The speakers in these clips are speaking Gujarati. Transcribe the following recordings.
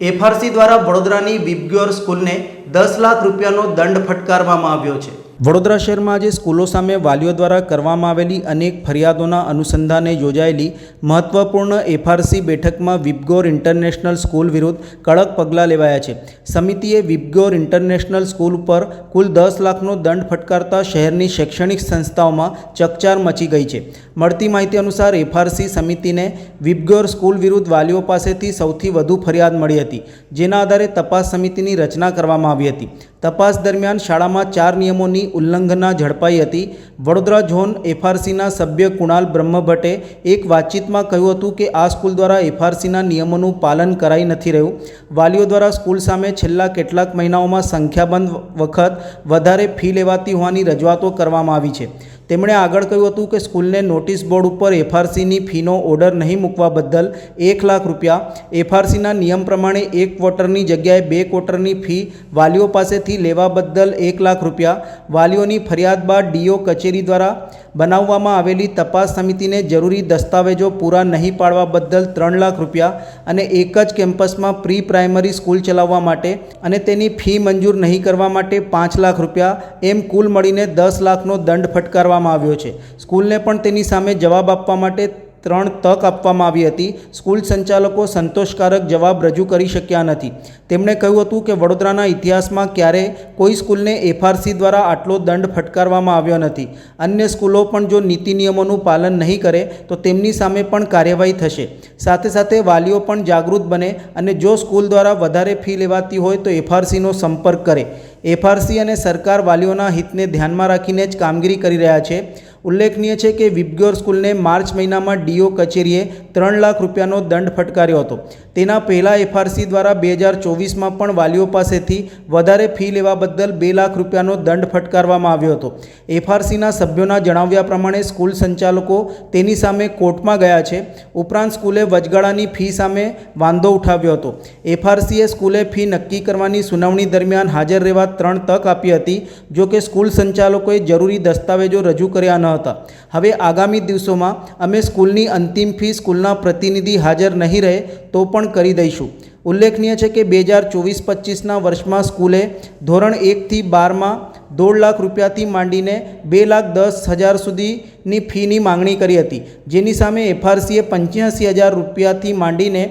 એફઆરસી દ્વારા વડોદરાની વિબગ્યોર સ્કૂલને દસ લાખ રૂપિયાનો દંડ ફટકારવામાં આવ્યો છે. વડોદરા શહેરમાં આજે સ્કૂલો સામે વાલીઓ દ્વારા કરવામાં આવેલી અનેક ફરિયાદોના અનુસંધાને યોજાયેલી મહત્વપૂર્ણ એફઆરસી બેઠકમાં વિબગોર ઇન્ટરનેશનલ સ્કૂલ વિરુદ્ધ કડક પગલાં લેવાયા છે. સમિતિએ વિબગોર ઇન્ટરનેશનલ સ્કૂલ ઉપર કુલ દસ લાખનો દંડ ફટકારતા શહેરની શૈક્ષણિક સંસ્થાઓમાં ચકચાર મચી ગઈ છે. મળતી માહિતી અનુસાર એફઆરસી સમિતિને વિબગોર સ્કૂલ વિરુદ્ધ વાલીઓ પાસેથી સૌથી વધુ ફરિયાદ મળી હતી, જેના આધારે તપાસ સમિતિની રચના કરવામાં આવી હતી. તપાસ દરમિયાન શાળામાં ચાર નિયમોની ઉલ્લંઘના ઝડપાઈ હતી. વડોદરા ઝોન એફઆરસીના સભ્ય કુણાલ બ્રહ્મભટ્ટે એક વાતચીતમાં કહ્યું હતું કે આ સ્કૂલ દ્વારા એફઆરસીના નિયમોનું પાલન કરાઈ નથી રહ્યું. વાલીઓ દ્વારા સ્કૂલ સામે છેલ્લા કેટલાક મહિનાઓમાં સંખ્યાબંધ વખત વધારે ફી લેવાતી હોવાની રજૂઆતો કરવામાં આવી છે. તેમણે આગળ કહ્યું હતું કે સ્કૂલને નોટિસ બોર્ડ ઉપર એફઆરસીની ફીનો ઓર્ડર નહીં મૂકવા બદલ એક લાખ રૂપિયા. એફઆરસીના નિયમ પ્રમાણે એક ક્વોટરની જગ્યાએ બે ક્વોટરની ફી વાલીઓ પાસેથી લેવા બદલ એક લાખ રૂપિયા. વાલીઓની ફરિયાદ બાદ ડીઓ કચેરી દ્વારા બનાવવામાં આવેલી તપાસ સમિતિને જરૂરી દસ્તાવેજો પૂરા નહીં પાડવા બદલ ત્રણ લાખ રૂપિયા અને એક જ કેમ્પસમાં પ્રી પ્રાઇમરી સ્કૂલ ચલાવવા માટે અને તેની ફી મંજૂર નહીં કરવા માટે પાંચ લાખ રૂપિયા. એમ કુલ મળીને દસ લાખનો દંડ ફટકારવામાં આવ્યો છે. સ્કૂલને પણ તેની સામે જવાબ આપવા માટે ત્રણ તક આપવામાં આવી હતી. સ્કૂલ સંચાલકો સંતોષકારક જવાબ રજૂ કરી શક્યા નથી. તેમણે કહ્યું હતું કે વડોદરાના ઇતિહાસમાં ક્યારેય કોઈ સ્કૂલને એફઆરસી દ્વારા આટલો દંડ ફટકારવામાં આવ્યો નથી. અન્ય સ્કૂલો પણ જો નીતિ નિયમોનું પાલન નહીં કરે, તો તેમની સામે પણ કાર્યવાહી થશે. સાથે સાથે વાલીઓ પણ જાગૃત બને અને જો સ્કૂલ દ્વારા વધારે ફી લેવાતી હોય તો એફઆરસીનો સંપર્ક કરે. એફઆરસી અને સરકાર વાલીઓના હિતને ધ્યાનમાં રાખીને જ કામગીરી કરી રહ્યા છે. ઉલ્લેખનીય છે કે વિબગ્યોર સ્કૂલને માર્ચ મહિનામાં ડીઓ કચેરીએ ત્રણ લાખ રૂપિયાનો દંડ ફટકાર્યો હતો. તેના પહેલાં એફઆરસી દ્વારા બે હજાર ચોવીસમાં પણ વાલીઓ પાસેથી વધારે ફી લેવા બદલ બે લાખ રૂપિયાનો દંડ ફટકારવામાં આવ્યો હતો. એફઆરસીના સભ્યોના જણાવ્યા પ્રમાણે સ્કૂલ સંચાલકો તેની સામે કોર્ટમાં ગયા છે. ઉપરાંત સ્કૂલે વચગાળાની ફી સામે વાંધો ઉઠાવ્યો હતો. એફઆરસીએ સ્કૂલે ફી નક્કી કરવાની સુનાવણી દરમિયાન હાજર રહેવા ત્રણ તક આપી હતી, જો કે સ્કૂલ સંચાલકોએ જરૂરી દસ્તાવેજો રજૂ કર્યા ન હતા. હવે આગામી દિવસોમાં અમે સ્કૂલની અંતિમ ફી સ્કૂલના પ્રતિનિધિ હાજર નહીં રહે તો પણ કરી દઈશું. ઉલ્લેખનીય છે કે બે હજાર ચોવીસ પચીસના વર્ષમાં સ્કૂલે ધોરણ એકથી બારમાં દોઢ લાખ રૂપિયાથી માંડીને બે લાખ દસ હજાર સુધીની ફીની માંગણી કરી હતી. જેની સામે એફઆરસીએ પંચ્યાસી હજાર રૂપિયાથી માંડીને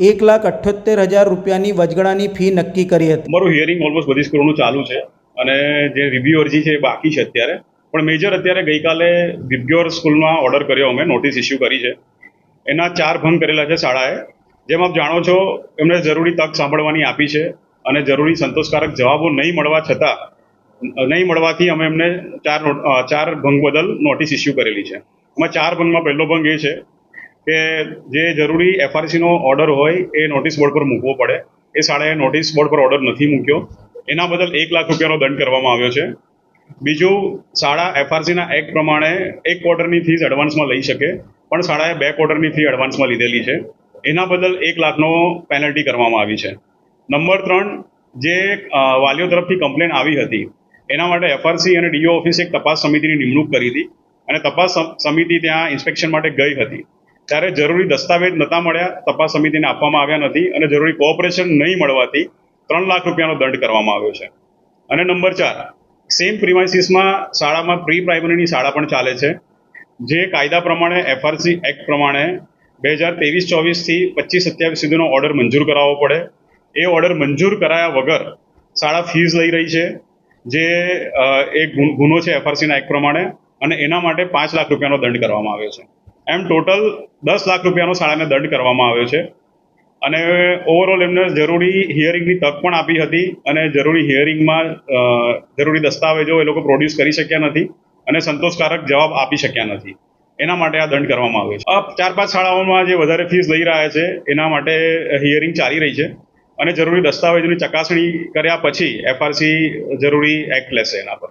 એક લાખ અઠ્યોતેર હજાર રૂપિયાની વચગાળાની ફી નક્કી કરી હતી. મારું હિયરિંગ ઓલમોસ્ટ બધી સ્કૂલોનું ચાલુ છે અને જે રિવ્યુ અરજી છે એ બાકી છે અત્યારે. પણ મેજર અત્યારે ગઈકાલે વિબ્યોર સ્કૂલમાં ઓર્ડર કર્યો અમે નોટિસ ઇસ્યુ કરી છે. એના ચાર ભંગ કરેલા છે શાળાએ. જેમ આપ જાણો છો એમણે જરૂરી તક સાંભળવાની આપી છે અને જરૂરી સંતોષકારક જવાબો નહીં મળવા છતાં, નહીં મળવાથી અમે એમને ચાર ચાર ભંગ બદલ નોટિસ ઇસ્યુ કરેલી છે. એમાં ચાર ભંગમાં પહેલો ભંગ એ છે કે જે જરૂરી એફઆરસીનો ઓર્ડર હોય, એ નોટિસ બોર્ડ પર મૂકવો પડે. એ શાળાએ નોટિસ બોર્ડ પર ઓર્ડર નથી મૂક્યો. એના બદલ એક લાખ રૂપિયાનો દંડ કરવામાં આવ્યો છે. બીજું, શાળા એફઆરસીના એક્ટ પ્રમાણે એક ક્વાર્ટરની ફીસ એડવાન્સમાં લઈ શકે, પણ શાળાએ બે ક્વાર્ટરની ફી એડવાન્સમાં લીધેલી છે. એના બદલ એક લાખનો પેનલ્ટી કરવામાં આવી છે. નંબર ત્રણ, જે વાલીઓ તરફથી કમ્પ્લેન આવી હતી, એના માટે એફઆરસી અને ડીઓ ઓફિસે એક તપાસ સમિતિની નિમણૂક કરી હતી. અને તપાસ સમ- સમિતિ ત્યાં ઇન્સ્પેક્શન માટે ગઈ હતી. ત્યારે જરૂરી દસ્તાવેજ નહોતા મળ્યા, તપાસ સમિતિને આપવામાં આવ્યા નથી અને જરૂરી કોઓપરેશન નહીં મળવાથી ત્રણ લાખ રૂપિયાનો દંડ કરવામાં આવ્યો છે. અને નંબર ચાર સેમ પ્રિમાઇસીસમાં શાળામાં પ્રી પ્રાઇમરીની શાળા પણ ચાલે છે. જે કાયદા પ્રમાણે એફઆરસી એક્ટ પ્રમાણે બે હજાર ત્રેવીસ ચોવીસથી પચીસ સત્યાવીસ સુધીનો ઓર્ડર મંજૂર કરાવવો પડે. એ ઓર્ડર મંજૂર કરાયા વગર શાળા ફીસ લઈ રહી છે, જે એક ગુનો છે એફઆરસીના એક્ટ પ્રમાણે અને એના માટે પાંચ લાખ રૂપિયાનો દંડ કરવામાં આવ્યો છે. એમ ટોટલ દસ લાખ રૂપિયાનો શાળાને દંડ કરવામાં આવ્યો છે. અને ઓવરઓલ એમને જરૂરી હિયરિંગની તક પણ આપી હતી અને જરૂરી હિયરિંગમાં જરૂરી દસ્તાવેજો એ લોકો પ્રોડ્યુસ કરી શક્યા નથી અને સંતોષકારક જવાબ આપી શક્યા નથી. એના માટે આ દંડ કરવામાં આવ્યો છે. આ ચાર પાંચ શાળાઓમાં જે વધારે ફીસ લઈ રહ્યા છે, એના માટે હિયરિંગ ચાલી રહી છે. અને જરૂરી દસ્તાવેજોની ચકાસણી કર્યા પછી એફઆરસી જરૂરી એક્ટ લેશે એના પર.